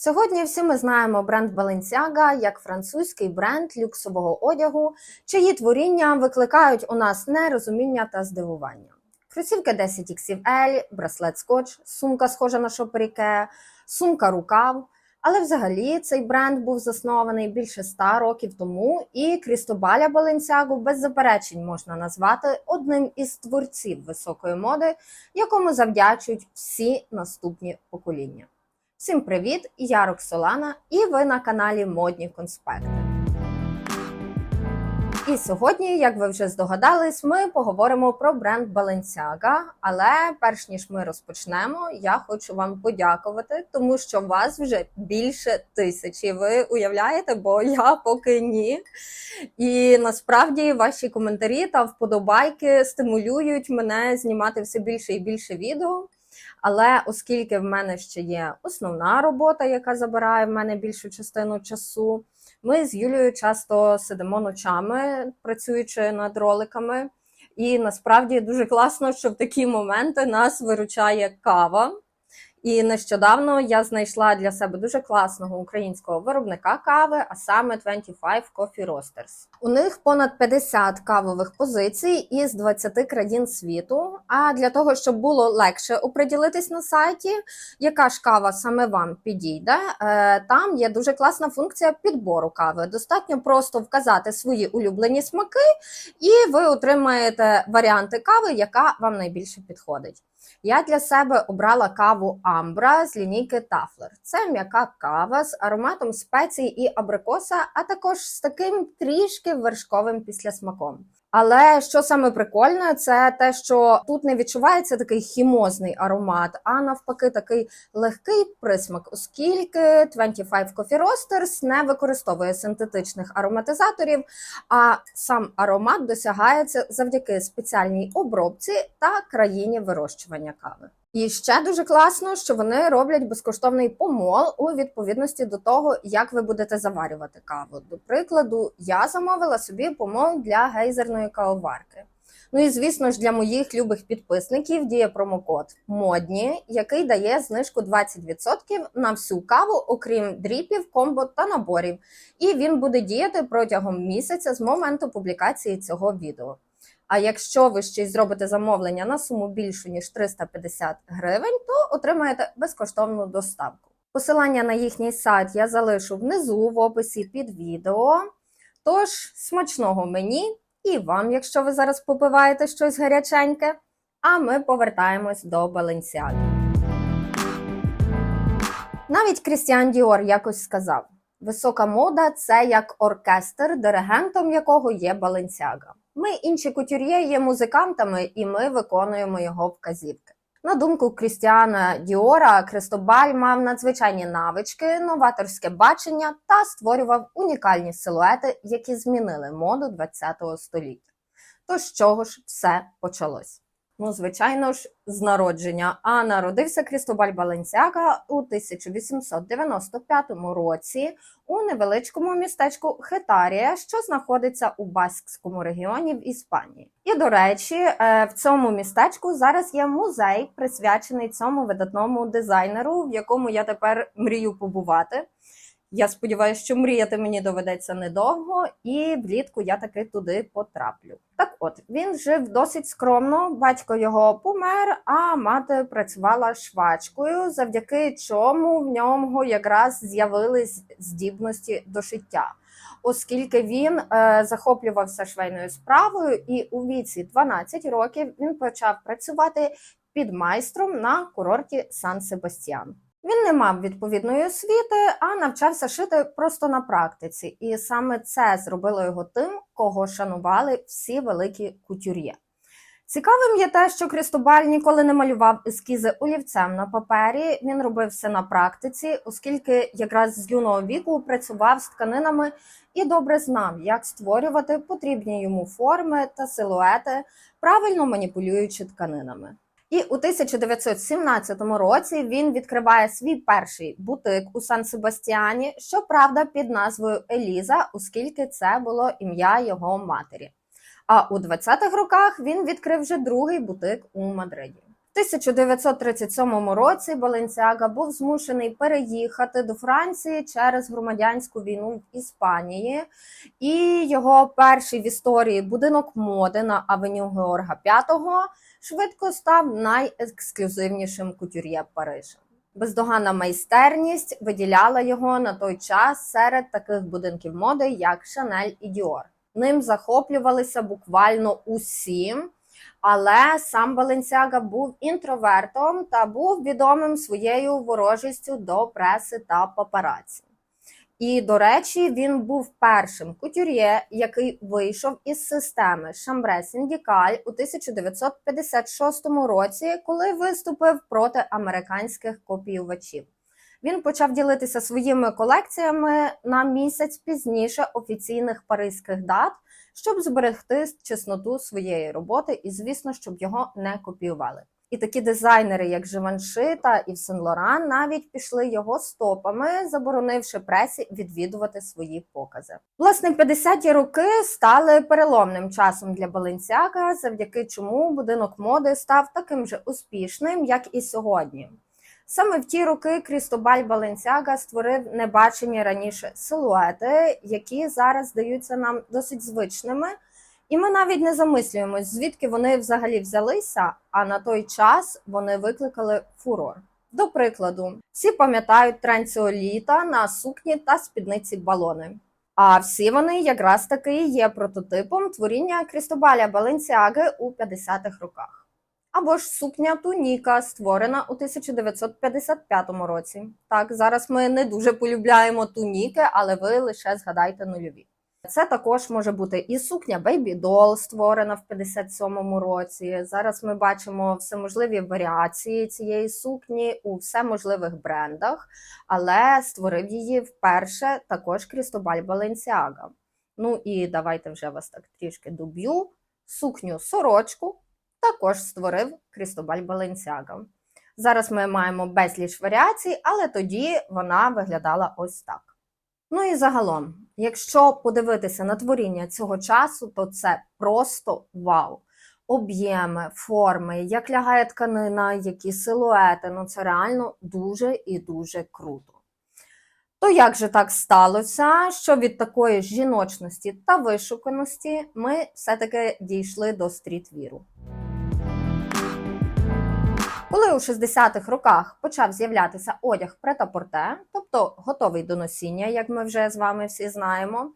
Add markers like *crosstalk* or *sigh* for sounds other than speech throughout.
Сьогодні всі ми знаємо бренд Balenciaga як французький бренд люксового одягу, чиї творіння викликають у нас нерозуміння та здивування. Кросівки 10 XL, браслет скотч, сумка схожа на шоперіке, сумка рукав. Але взагалі цей бренд був заснований більше ста років тому, і Крістобаля Баленсягу без заперечень можна назвати одним із творців високої моди, якому завдячують всі наступні покоління. Всім привіт! Я Роксолана, і ви на каналі Модні Конспекти. І сьогодні, як ви вже здогадались, ми поговоримо про бренд Balenciaga. Але перш ніж ми розпочнемо, я хочу вам подякувати, тому що вас вже більше тисячі. Ви уявляєте, бо я поки ні. І насправді ваші коментарі та вподобайки стимулюють мене знімати все більше і більше відео. Але оскільки в мене ще є основна робота, яка забирає в мене більшу частину часу, ми з Юлією часто сидимо ночами, працюючи над роликами. І насправді дуже класно, що в такі моменти нас виручає кава. І нещодавно я знайшла для себе дуже класного українського виробника кави, а саме 25 Coffee Roasters. У них понад 50 кавових позицій із 20 країн світу. А для того, щоб було легше оприділитись на сайті, яка ж кава саме вам підійде, е, там є дуже класна функція підбору кави. Достатньо просто вказати свої улюблені смаки, і ви отримаєте варіанти кави, яка вам найбільше підходить. Я для себе обрала каву Амбра з лінійки Тафлер. Це м'яка кава з ароматом спецій і абрикоса, а також з таким трішки вершковим післясмаком. Але що саме прикольне, це те, що тут не відчувається такий хімозний аромат, а навпаки, такий легкий присмак, оскільки 25 Coffee Roasters не використовує синтетичних ароматизаторів, а сам аромат досягається завдяки спеціальній обробці та країні вирощування кави. І ще дуже класно, що вони роблять безкоштовний помол у відповідності до того, як ви будете заварювати каву. До прикладу, я замовила собі помол для гейзерної кавоварки. Ну і звісно ж для моїх любих підписників діє промокод модні, який дає знижку 20% на всю каву, окрім дріпів, комбо та наборів. І він буде діяти протягом місяця з моменту публікації цього відео. А якщо ви ще й зробите замовлення на суму більшу ніж 350 гривень, то отримаєте безкоштовну доставку. Посилання на їхній сайт я залишу внизу в описі під відео. Тож смачного мені і вам, якщо ви зараз попиваєте щось гаряченьке. А ми повертаємось до Balenciaga. Навіть Крістіан Діор якось сказав: висока мода це як оркестр, диригентом якого є Balenciaga. Ми, інші кутюр'є, є музикантами, і ми виконуємо його вказівки. На думку Крістіана Діора, Кристобаль мав надзвичайні навички, новаторське бачення та створював унікальні силуети, які змінили моду ХХ століття. То з чого ж все почалось? Ну, звичайно ж, з народження. А народився Крістобаль Баленсяга у 1895 році у невеличкому містечку Хетарія, що знаходиться у Баскському регіоні в Іспанії. І до речі, е, в цьому містечку зараз є музей, присвячений цьому видатному дизайнеру, в якому я тепер мрію побувати. Я сподіваюся, що мріяти мені доведеться недовго, і влітку я таки туди потраплю. Так от він жив досить скромно, батько його помер, а мати працювала швачкою, завдяки чому в ньому якраз з'явились здібності до шиття. Оскільки він е, захоплювався швейною справою, і у віці 12 років він почав працювати під майстром на курорті Сан Себастьян. Він не мав відповідної освіти, а навчався шити просто на практиці, і саме це зробило його тим, кого шанували всі великі кутюр'є. Цікавим є те, що Крістобаль ніколи не малював ескізи олівцем на папері. Він робив все на практиці, оскільки якраз з юного віку працював з тканинами і добре знав, як створювати потрібні йому форми та силуети, правильно маніпулюючи тканинами. І у 1917 році він відкриває свій перший бутик у Сан Себастьяні, щоправда, під назвою Еліза, оскільки це було ім'я його матері. А у 20-х роках він відкрив вже другий бутик у Мадриді. В 1937 році Баленсіага був змушений переїхати до Франції через громадянську війну в Іспанії, і його перший в історії будинок моди на авеню Георга V швидко став найексклюзивнішим кутюр'є Парижа. Бездоганна майстерність виділяла його на той час серед таких будинків моди, як Шанель і Діор. Ним захоплювалися буквально усі. Але сам Баленсяга був інтровертом та був відомим своєю ворожістю до преси та папараці. І, до речі, він був першим кутюр'є, який вийшов із системи Шамбре Сіндікаль у 1956 році, коли виступив проти американських копіювачів. Він почав ділитися своїми колекціями на місяць пізніше офіційних паризьких дат, щоб зберегти чесноту своєї роботи, і, звісно, щоб його не копіювали. І такі дизайнери, як Живанши та Ів Сен Лоран, навіть пішли його стопами, заборонивши пресі відвідувати свої покази. Власне, 50-ті роки стали переломним часом для Баленсяка, завдяки чому будинок моди став таким же успішним, як і сьогодні. Саме в ті роки Крістобаль Баленсяга створив небачені раніше силуети, які зараз здаються нам досить звичними. І ми навіть не замислюємось, звідки вони взагалі взялися, а на той час вони викликали фурор. До прикладу, всі пам'ятають тренд цього літа на сукні та спідниці балони. А всі вони якраз таки є прототипом творіння Крістобаля Баленсіаги у 50-х роках. Або ж сукня Туніка, створена у 1955 році. Так, зараз ми не дуже полюбляємо туніки, але ви лише згадайте нульові. Це також може бути і сукня Baby Doll, створена в 57-му році. Зараз ми бачимо всеможливі варіації цієї сукні у всеможливих брендах, але створив її вперше також Крістобаль Баленсіага. Ну і давайте вже вас так трішки доб'ю. Сукню сорочку також створив Крістобаль Баленсіага. Зараз ми маємо безліч варіацій, але тоді вона виглядала ось так. Ну і загалом, якщо подивитися на творіння цього часу, то це просто вау. Об'єми, форми, як лягає тканина, які силуети, ну це реально дуже і дуже круто. То як же так сталося, що від такої жіночності та вишуканості ми все-таки дійшли до стрітвіру? Коли у 60-х роках почав з'являтися одяг претапорте, тобто готовий до носіння, як ми вже з вами всі знаємо,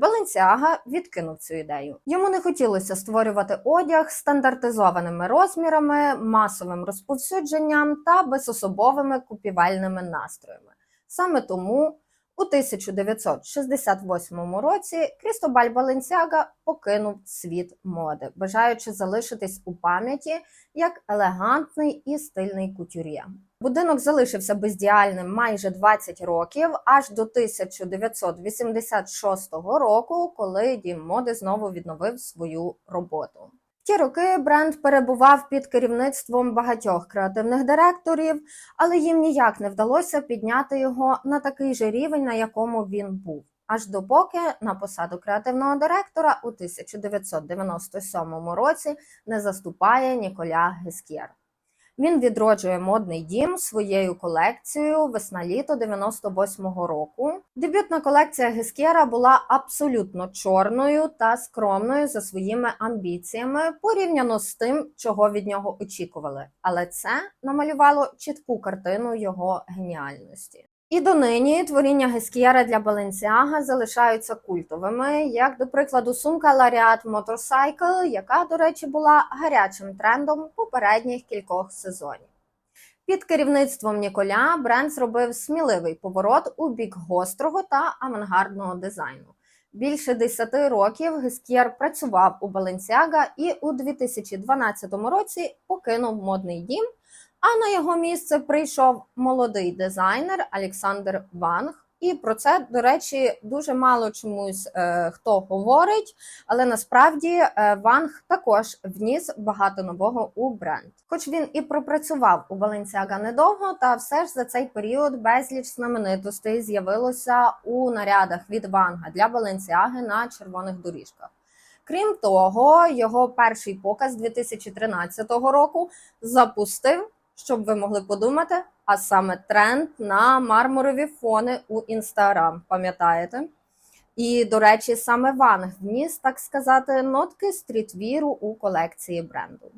Баленсіага відкинув цю ідею. Йому не хотілося створювати одяг стандартизованими розмірами, масовим розповсюдженням та безособовими купівельними настроями. Саме тому у 1968 році Крістобаль Баленсяга покинув світ моди, бажаючи залишитись у пам'яті як елегантний і стильний кутюр'є. Будинок залишився бездіяльним майже 20 років, аж до 1986 року, коли дім моди знову відновив свою роботу. Ті роки бренд перебував під керівництвом багатьох креативних директорів, але їм ніяк не вдалося підняти його на такий же рівень, на якому він був. Аж допоки на посаду креативного директора у 1997 році не заступає Ніколя Гескєр. Він відроджує модний дім своєю колекцією весна-літо 98-го року. Дебютна колекція Гескєра була абсолютно чорною та скромною за своїми амбіціями порівняно з тим, чого від нього очікували. Але це намалювало чітку картину його геніальності. І донині творіння Гескієра для Баленсіага залишаються культовими, як, до прикладу, сумка Lariat Motorcycle, яка, до речі, була гарячим трендом попередніх кількох сезонів. Під керівництвом Ніколя бренд зробив сміливий поворот у бік гострого та авангардного дизайну. Більше 10 років Гескєр працював у Баленсіага і у 2012 році покинув модний дім. А на його місце прийшов молодий дизайнер Олександр Ванг. І про це, до речі, дуже мало чомусь е, хто говорить, але насправді е, Ванг також вніс багато нового у бренд. Хоч він і пропрацював у Balenciaga недовго, та все ж за цей період безліч знаменитостей з'явилося у нарядах від Ванга для Balenciaga на червоних доріжках. Крім того, його перший показ 2013 року запустив, щоб ви могли подумати, а саме тренд на мармурові фони у інстаграм. Пам'ятаєте? І, до речі, саме Ванг вніс, так сказати, нотки стрітвіру у колекції бренду.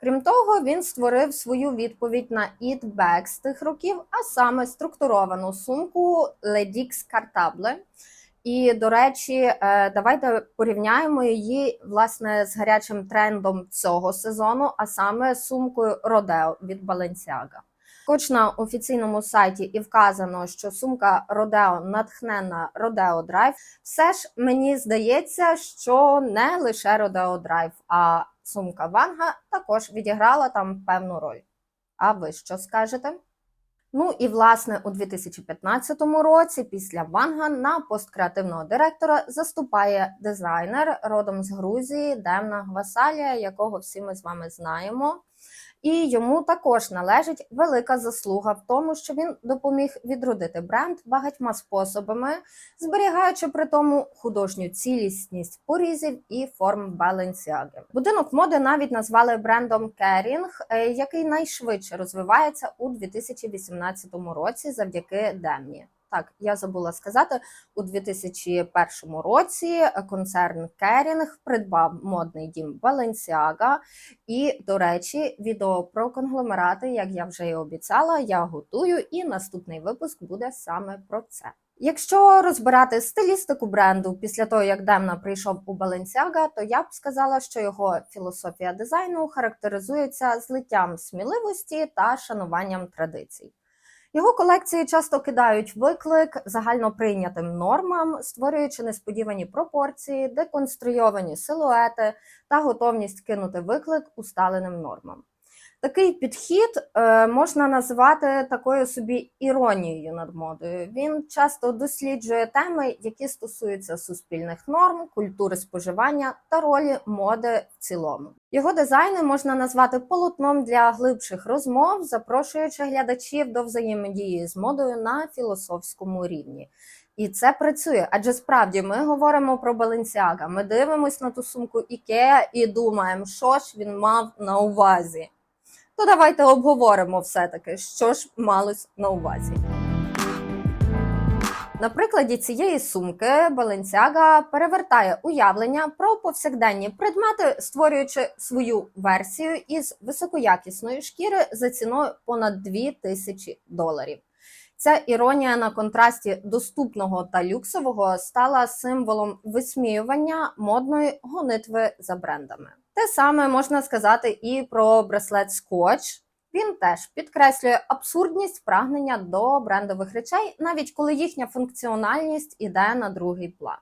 Крім того, він створив свою відповідь на Bag з тих років, а саме структуровану сумку Ledix Cartable. І, до речі, е, давайте порівняємо її власне з гарячим трендом цього сезону, а саме сумкою Rodeo від Balenciaga. Хоч на офіційному сайті і вказано, що сумка Rodeo натхнена Rodeo Drive, все ж мені здається, що не лише Rodeo Drive, а сумка Ванга також відіграла там певну роль. А ви що скажете? Ну і власне у 2015 році після Ванга на пост креативного директора заступає дизайнер родом з Грузії Демна Гвасалія, якого всі ми з вами знаємо. І йому також належить велика заслуга в тому, що він допоміг відродити бренд багатьма способами, зберігаючи при тому художню цілісність порізів і форм Balenciaga. Будинок моди навіть назвали брендом е, який найшвидше розвивається у 2018 році завдяки Демні. Так, я забула сказати, у 2001 році концерн Керінг придбав модний дім Balenciaga. І, до речі, відео про конгломерати, як я вже і обіцяла, я готую, і наступний випуск буде саме про це. Якщо розбирати стилістику бренду після того, як Демна прийшов у Balenciaga, то я б сказала, що його філософія дизайну характеризується злиттям сміливості та шануванням традицій. Його колекції часто кидають виклик загальноприйнятим нормам, створюючи несподівані пропорції, деконструйовані силуети та готовність кинути виклик усталеним нормам. Такий підхід е, можна назвати такою собі іронією над модою. Він часто досліджує теми, які стосуються суспільних норм, культури споживання та ролі моди в цілому. Його дизайни можна назвати полотном для глибших розмов, запрошуючи глядачів до взаємодії з модою на філософському рівні. І це працює, адже справді ми говоримо про Balenciaga, Ми дивимося на ту сумку Ікеа і думаємо, що ж він мав на увазі. То давайте обговоримо все-таки, що ж малось на увазі. На прикладі цієї сумки Balenciaga перевертає уявлення про повсякденні предмети, створюючи свою версію із високоякісної шкіри за ціною понад 2000 доларів. Ця іронія на контрасті доступного та люксового стала символом висміювання модної гонитви за брендами. Те саме можна сказати і про браслет Scotch. Він теж підкреслює абсурдність прагнення до брендових речей, навіть коли їхня функціональність іде на другий план.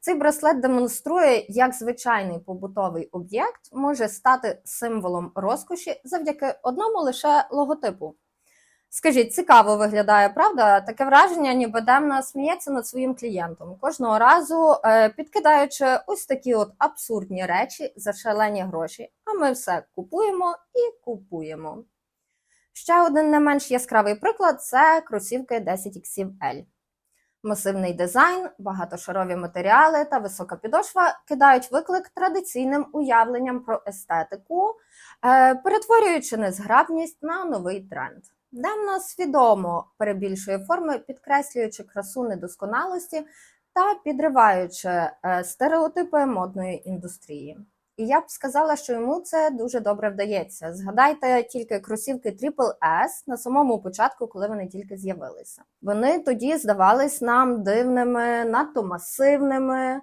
Цей браслет демонструє, як звичайний побутовий об'єкт може стати символом розкоші завдяки одному лише логотипу. Скажіть, цікаво виглядає, правда? Таке враження, ніби Демна сміється над своїм клієнтом кожного разу, е, підкидаючи ось такі от абсурдні речі за шалені гроші. А ми все купуємо і купуємо. Ще один не менш яскравий приклад це кросівки 10XL. Масивний дизайн, багатошарові матеріали та висока підошва кидають виклик традиційним уявленням про естетику, е, перетворюючи незграбність на новий тренд. Демна свідомо перебільшує форми, підкреслюючи красу недосконалості та підриваючи е, стереотипи модної індустрії. І я б сказала, що йому це дуже добре вдається. Згадайте тільки кросівки Triple S на самому початку, коли вони тільки з'явилися. Вони тоді здавались нам дивними, надто масивними.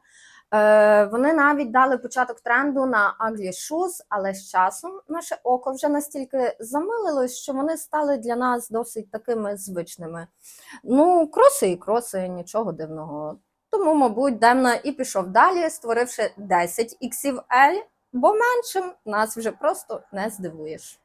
Е, Вони навіть дали початок тренду на Ugly Shoes, але з часом наше око вже настільки замилилось, що вони стали для нас досить такими звичними. Ну, кроси і кроси, нічого дивного. Тому, мабуть, Демна і пішов далі, створивши 10 XL, бо меншим нас вже просто не здивуєш.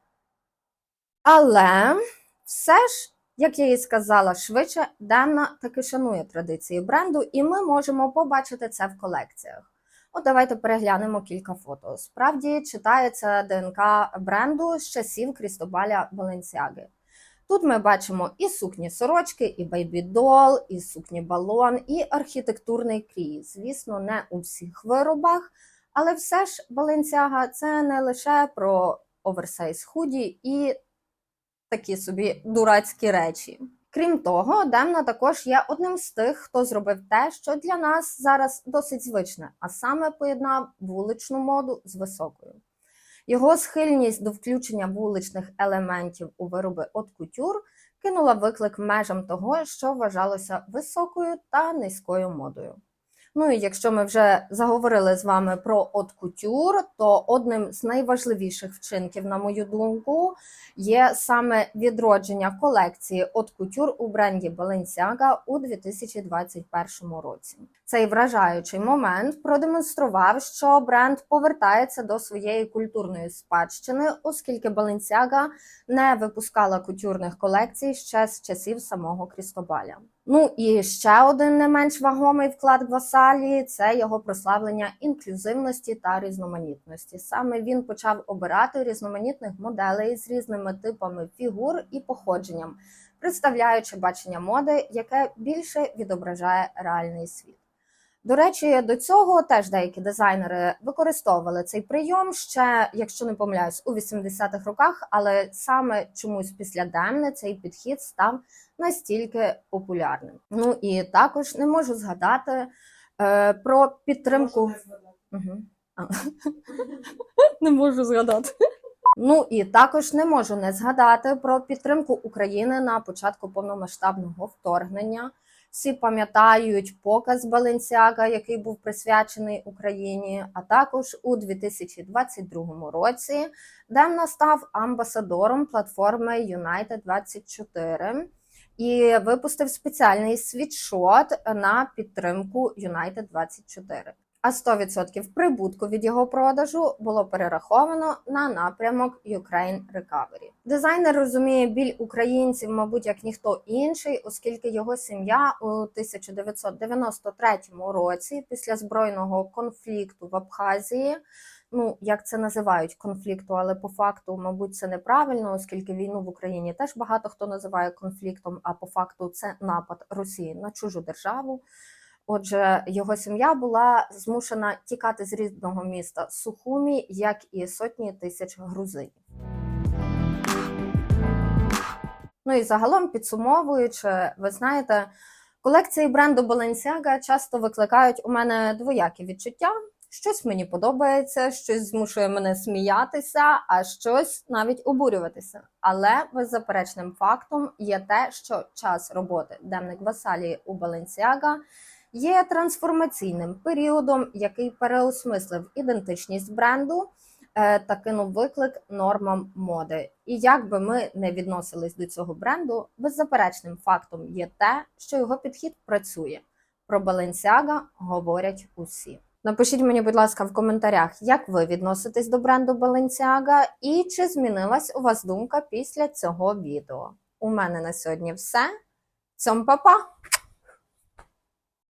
Але все ж, як я і сказала швидше, Демна таки шанує традиції бренду, і ми можемо побачити це в колекціях. От давайте переглянемо кілька фото. Справді читається ДНК бренду з часів Крістобаля Баленсіаги. Тут ми бачимо і сукні сорочки, і бейбідол, і сукні балон, і архітектурний крій. Звісно, не у всіх виробах, Але все ж Balenciaga – це не лише про оверсайз худі і такі собі дурацькі речі. Крім того, Демна також є одним з тих, хто зробив те, що для нас зараз досить звичне, а саме поєднав вуличну моду з високою. Його схильність до включення вуличних елементів у вироби от кутюр кинула виклик межам того, що вважалося високою та низькою модою. Ну і якщо ми вже заговорили з вами про от кутюр, то одним з найважливіших вчинків, на мою думку, є саме відродження колекції от кутюр у бренді Balenciaga у 2021 році. Цей вражаючий момент продемонстрував, що бренд повертається до своєї культурної спадщини, оскільки Balenciaga не випускала кутюрних колекцій ще з часів самого Крістобаля. Ну і ще один не менш вагомий вклад Гвасалі – це його прославлення інклюзивності та різноманітності. Саме він почав обирати різноманітних моделей з різними типами фігур і походженням, представляючи бачення моди, яке більше відображає реальний світ. До речі, до цього теж деякі дизайнери використовували цей прийом ще, якщо не помиляюсь, у 80-х роках, але саме чомусь після Демни цей підхід став настільки популярним. Ну і також не можу згадати е, про підтримку. Угу. *laughs* Не можу згадати. Ну і також не можу не згадати про підтримку України на початку повномасштабного вторгнення. Всі пам'ятають показ Баленсіага, який був присвячений Україні. А також у 2022 році Демна став амбасадором платформи United 24 і випустив спеціальний світшот на підтримку United 24. А 100% прибутку від його продажу було перераховано на напрямок Ukraine Recovery. Дизайнер розуміє біль українців, мабуть, як ніхто інший, оскільки його сім'я у 1993 році, після збройного конфлікту в Абхазії, ну як це називають конфлікту, але по факту, мабуть, це неправильно, оскільки війну в Україні теж багато хто називає конфліктом, а по факту це напад Росії на чужу державу. Отже, його сім'я була змушена тікати з рідного міста Сухумі, як і сотні тисяч грузинів. Ну і загалом підсумовуючи, ви знаєте, колекції бренду Balenciaga часто викликають у мене двоякі відчуття. Щось мені подобається, щось змушує мене сміятися, а щось навіть обурюватися. Але беззаперечним фактом є те, що час роботи Демник Васалії у Balenciaga є трансформаційним періодом, який переосмислив ідентичність бренду е, та кинув виклик нормам моди. І як би ми не відносились до цього бренду, беззаперечним фактом є те, що його підхід працює. Про Balenciaga говорять усі. Напишіть мені, будь ласка, в коментарях, як ви відноситесь до бренду Balenciaga і чи змінилась у вас думка після цього відео. У мене на сьогодні все. Цьом па-па!